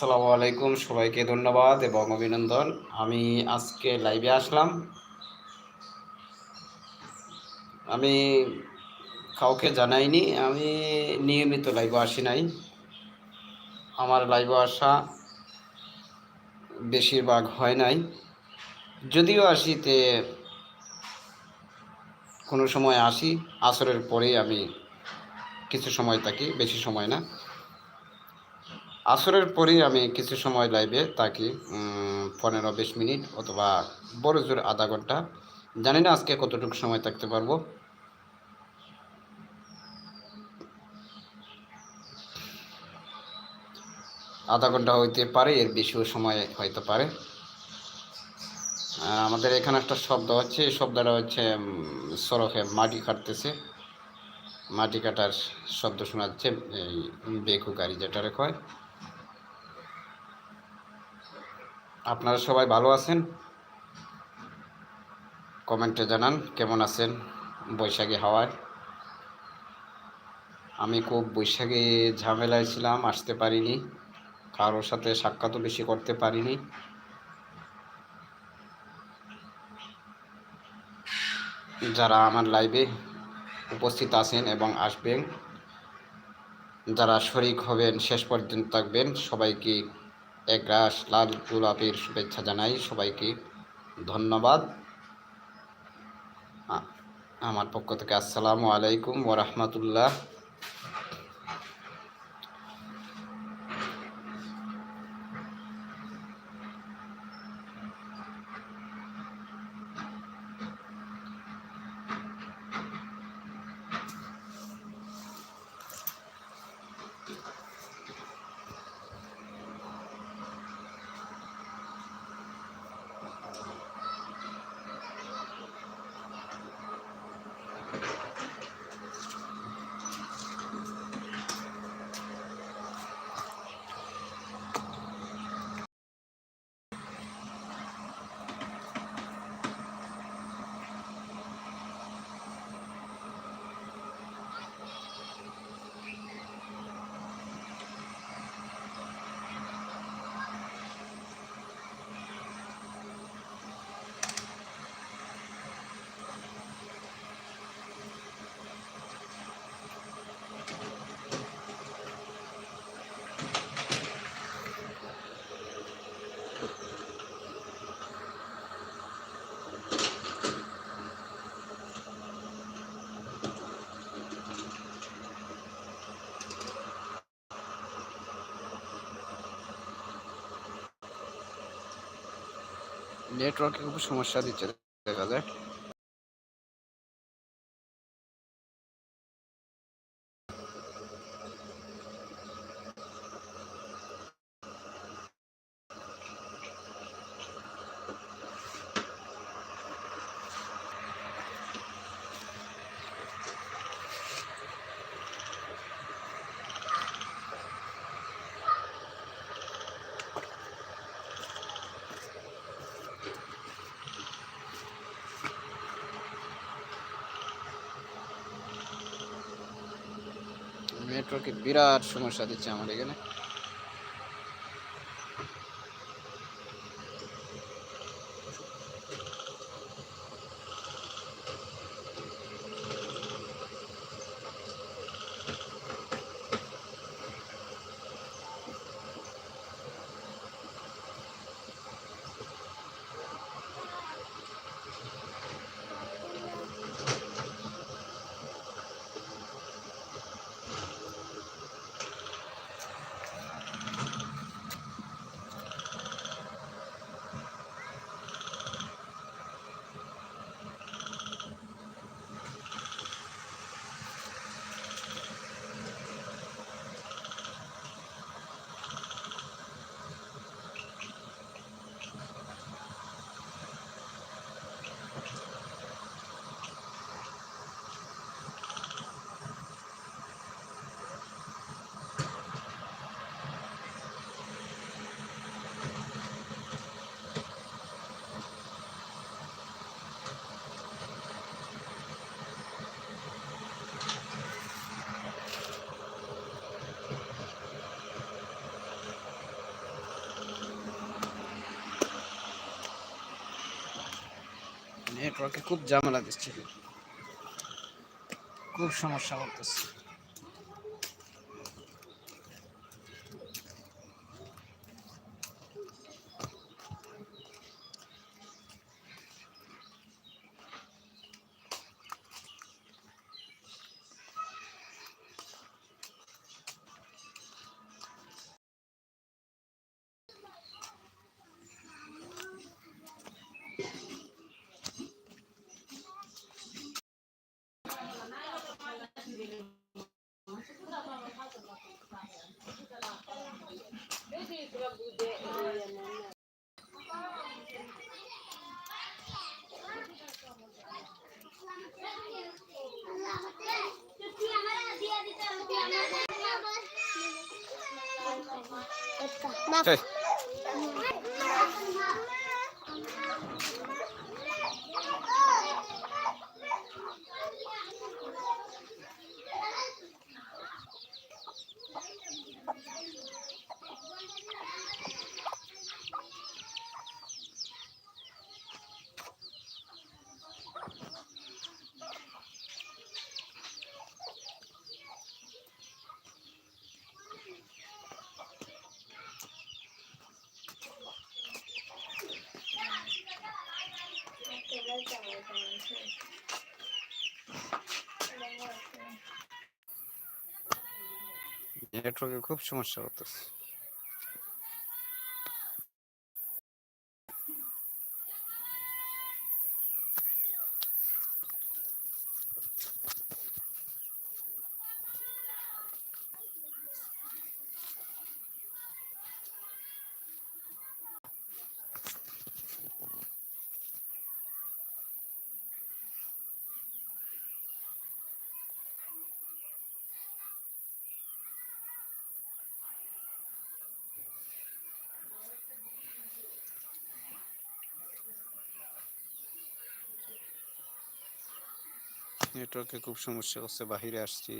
আসসালামু আলাইকুম, সবাইকে ধন্যবাদ এবং অভিনন্দন। আমি আজকে লাইভে আসলাম। আমি কাউকে জানাইনি, আমি নিয়মিত লাইভে আসি নাই। আমার লাইভে আসা বেশিরভাগ হয় নাই। যদিও আসিতে কোনো সময় আসি, আসরের পরেই আমি কিছু সময় থাকি, বেশি সময় না। আসরের পরেই আমি কিছু সময় লাইভে থাকি পনেরো বিশ মিনিট অথবা বড় জোর আধা ঘণ্টা। জানি না আজকে কতটুকু সময় থাকতে পারব। আধা ঘণ্টা হইতে পারে, এর বেশিও সময় হইতে পারে। আমাদের এখানে একটা শব্দ হচ্ছে এই শব্দটা হচ্ছে সড়কে মাটি কাটতেছে। মাটি কাটার শব্দ শোনা যাচ্ছে এই বেকু গাড়ি যেটা কয়। আপনারা সবাই ভালো আছেন? কমেন্টে জানান কেমন আছেন বৈশাখী হাওয়ায়। আমি খুব বৈশাখী ঝামেলায় ছিলাম, আসতে পারিনি। কারোর সাথে সাক্ষাৎও বেশি করতে পারিনি। যারা আমার লাইভে উপস্থিত আছেন এবং আসবেন, যারা শরিক হবেন, শেষ পর্যন্ত থাকবেন, সবাইকে এক গ্রাস লাল গোলাপের শুভেচ্ছা জানাই সবাইকে। ধন্যবাদ। আমার পক্ষ থেকে আসসালামু আলাইকুম ওরহমতুল্লাহ নেটওয়ার্কে খুব সমস্যা দিচ্ছে দেখা যায় নেটওয়ার্কে বিরাট সমস্যা দিচ্ছে আমার এখানে। নেটওয়ার্কে খুব ঝামেলা দিচ্ছে। খুব সমস্যা করতেছে। এই, নেটওয়ার্কে খুব সমস্যা করতেছে। নেটওয়ার্কে খুব সমস্যা হচ্ছে বাহিরে আসছি।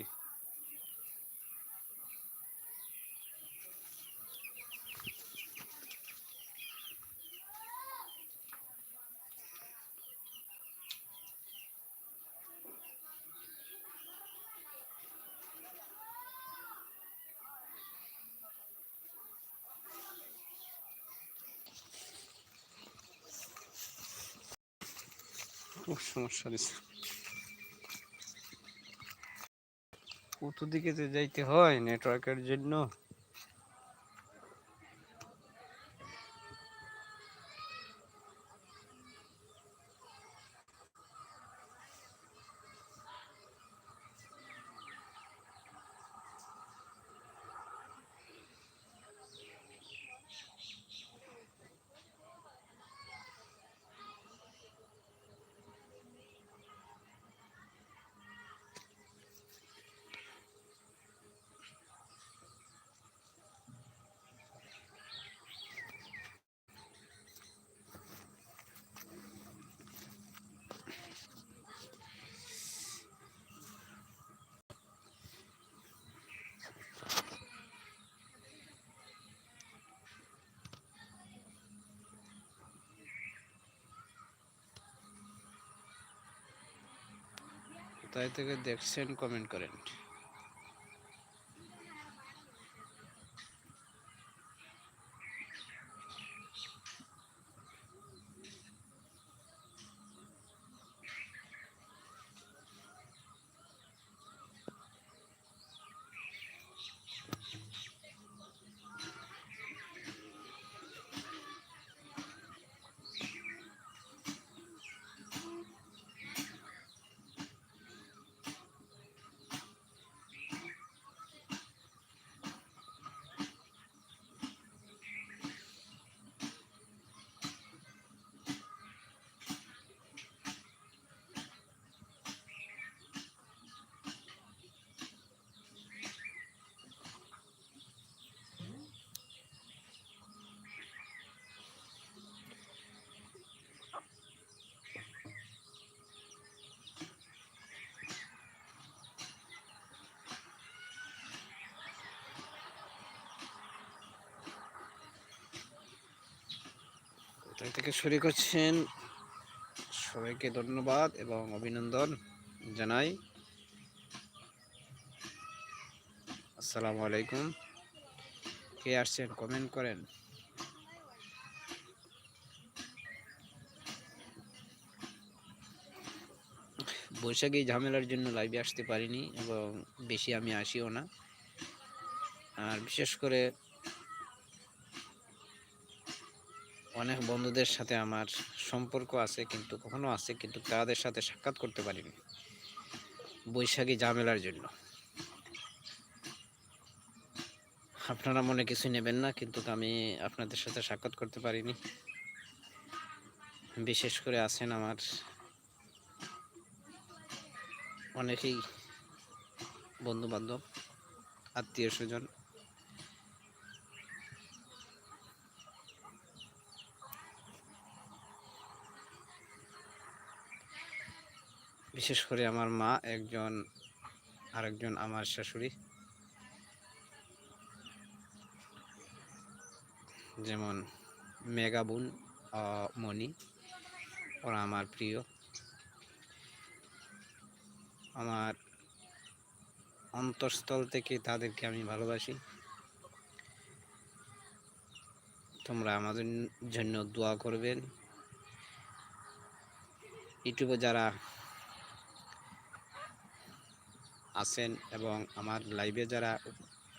খুব সমস্যা দিচ্ছে কত দিকে যে যাইতে হয় নেটওয়ার্কের জন্য কোথায় থেকে দেখছেন কমেন্ট করেন। থেকে শুরু করছেন। সবাইকে ধন্যবাদ এবং অভিনন্দন জানাই। আসসালামু আলাইকুম। কে আসছেন? কমেন্ট করেন। বৈশাখী ঝামেলার জন্য লাইভে আসতে পারিনি এবং বেশি আমি আসিও না। আর বিশেষ করে অনেক বন্ধুদের সাথে আমার সম্পর্ক আছে, কিন্তু কখনো আছে, কিন্তু তাদের সাথে সাক্ষাৎ করতে পারিনি। বৈশাখী ঝামেলার জন্য। আপনারা মনে কিছু নেবেন না, কিন্তু আমি আপনাদের সাথে সাক্ষাৎ করতে পারিনি। বিশেষ করে আছেন আমার অনেকেই বন্ধু বান্ধব আত্মীয় স্বজন। বিশেষ করে আমার মা একজন আরেকজন আমার শাশুড়ি। যেমন মেগা বোন আহ, মণি ওরা আমার প্রিয়। আমার অন্তঃস্থল থেকে তাদেরকে আমি ভালোবাসি। তোমরা আমাদের জন্য দোয়া করবেন। ইউটিউবে যারা আছেন এবং আমার লাইভে যারা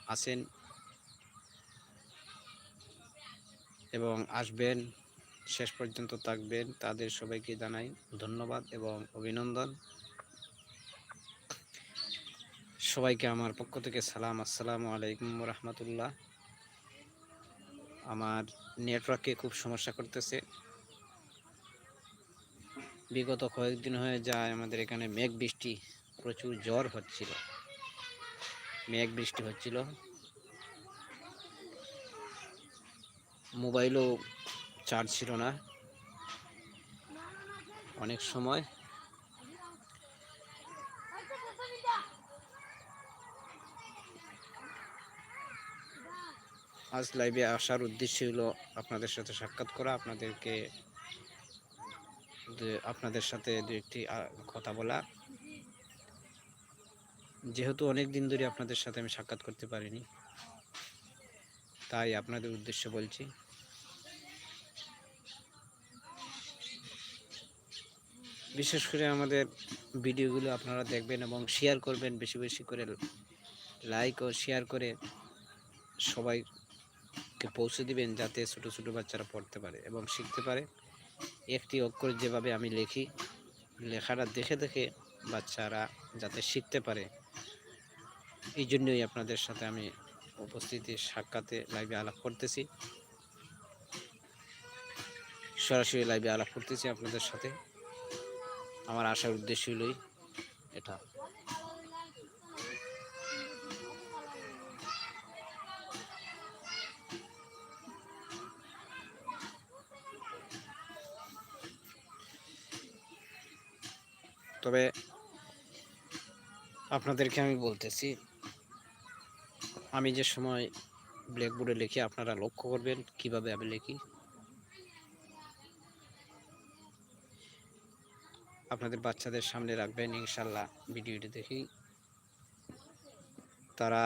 আছেন এবং আসবেন, শেষ পর্যন্ত থাকবেন, তাদের সবাইকে জানাই ধন্যবাদ এবং অভিনন্দন। সবাইকে আমার পক্ষ থেকে সালাম। আসসালামু আলাইকুম রহমতুল্লাহ। আমার নেটওয়ার্কে খুব সমস্যা করতেছে। বিগত কয়েকদিন হয়ে যায় আমাদের এখানে মেঘ বৃষ্টি। প্রচুর জ্বর হচ্ছিল। মেঘ বৃষ্টি হচ্ছিল। মোবাইলও চার্জ ছিল না। অনেক সময়। আজ লাইভে আসার উদ্দেশ্য হলো আপনাদের সাথে সাক্ষাৎ করা, আপনাদেরকে আপনাদের সাথে দু একটি কথা বলা। যেহেতু অনেক দিন ধরে আপনাদের সাথে আমি সাক্ষাৎ করতে পারিনি, তাই আপনাদের উদ্দেশ্য বলছি। বিশেষ করে আমাদের ভিডিওগুলো আপনারা দেখবেন এবং শেয়ার করবেন, বেশি বেশি করে লাইক ও শেয়ার করে সবাইকে পৌঁছে দিবেন, যাতে ছোট ছোট বাচ্চারা পড়তে পারে এবং শিখতে পারে। একটি অক্ষর যেভাবে আমি লিখি, লেখাটা দেখে দেখে বাচ্চারা যাতে শিখতে পারে। এই জন্যই আপনাদের সাথে আমি উপস্থিতি সাক্ষাতে লাইভে আলাপ করতেছি। সরাসরি লাইভে আলাপ করতেছি আপনাদের সাথে। আমার আসার উদ্দেশ্য হলোই এটা। তবে আপনাদেরকে আমি বলতেছি আমি যে সময় ব্ল্যাকবোর্ডে লিখি, আপনারা লক্ষ্য করবেন কীভাবে আমি লিখি। আপনাদের বাচ্চাদের সামনে রাখবেন, ইনশাল্লাহ ভিডিওটি দেখি। তারা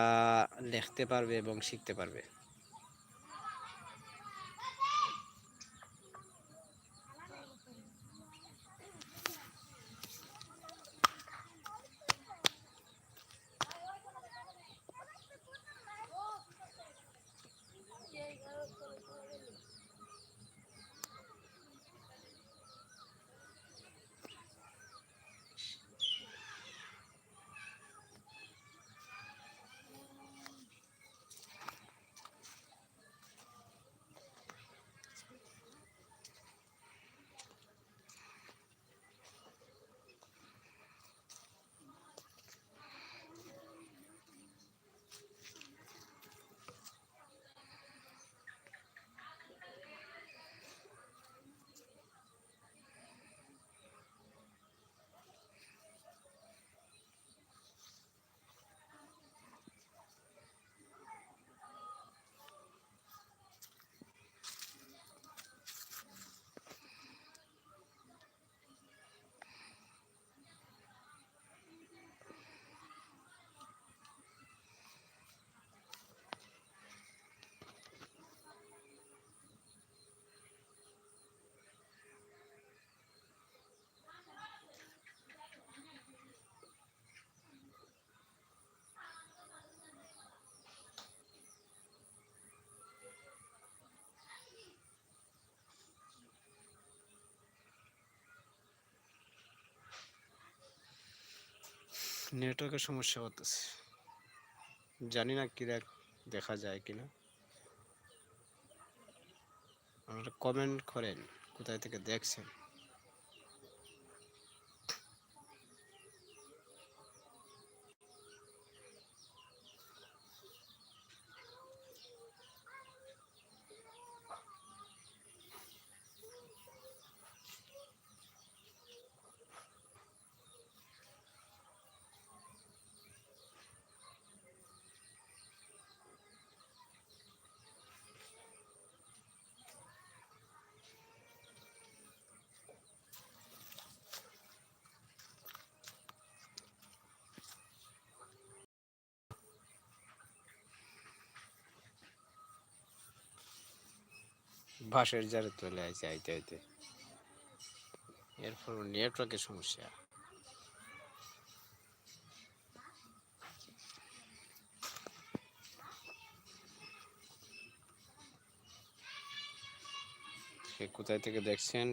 লিখতে পারবে এবং শিখতে পারবে। নেটওয়ার্কের সমস্যা হতেছে। জানি না কি দেখা যায় কিনা। আপনারা কমেন্ট করেন, কোথায় থেকে দেখছেন। বাসের জারে চলে আসে আইতে আইতে। এরপর নেটওয়ার্কের সমস্যা। কোথায় থেকে দেখছেন?